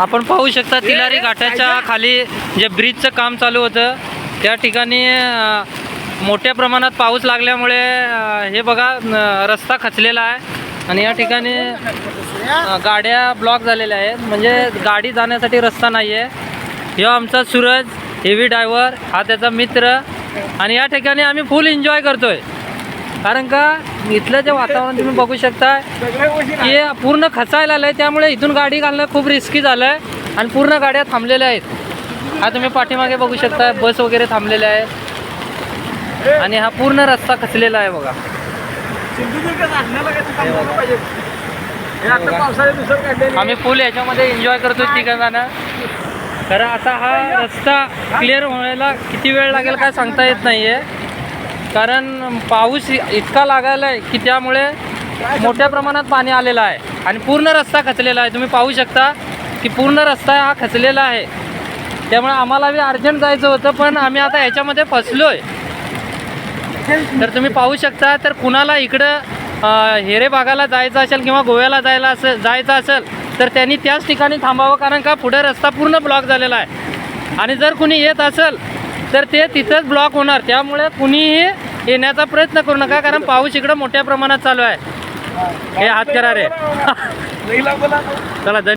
आपण पाहू शकता तिलारी घाटाच्या खाली जे ब्रिजचं काम चालू होतं त्या ठिकाणी मोठ्या प्रमाणात पाऊस लागल्यामुळे हे बघा रस्ता खचलेला आहे. आणि या ठिकाणी गाड्या ब्लॉक झालेल्या आहेत. म्हणजे गाडी जाण्यासाठी रस्ता नाही आहे ह्यो आमचा सूरज हेवी ड्रायव्हर हा त्याचा मित्र. आणि या ठिकाणी आम्ही फुल एन्जॉय करतोय. कारण का इथलं जे वातावरण तुम्ही बघू शकता हे पूर्ण खचायला आलंय त्यामुळे इथून गाडी घालणं खूप रिस्की झालं आहे आणि पूर्ण गाड्या थांबलेल्या आहेत. हा तुम्ही पाठीमागे बघू शकता बस वगैरे थांबलेल्या आहेत आणि हा पूर्ण रस्ता खचलेला आहे बघा. आम्ही फुल याच्यामध्ये एन्जॉय करतो तिघं खरं आता हा रस्ता क्लिअर व्हायला किती वेळ लागेल काय सांगता येत नाही आहे कारण पाऊस इतका लागायला आहे की त्यामुळे मोठ्या प्रमाणात पाणी आलेलं आहे. आणि पूर्ण रस्ता खचलेला आहे. तुम्ही पाहू शकता की पूर्ण रस्ता हा खचलेला आहे. त्यामुळे आम्हाला बी अर्जंट जायचं होतं पण आम्ही आता ह्याच्यामध्ये फसलो आहे तर तुम्ही पाहू शकता तर कुणाला इकडं हेरे भागाला जायचं असेल किंवा गोव्याला जायला असेल जायचं असेल तर त्यांनी त्याच ठिकाणी थांबावं कारण का पुढे रस्ता पूर्ण ब्लॉक झालेला आहे. आणि जर कुणी येत असेल तर ते तिथंच ब्लॉक होणार. त्यामुळे कुणीही येण्याचा प्रयत्न करू नका कारण पाऊस इकडं मोठ्या प्रमाणात चालू आहे. हे हात करा रे चला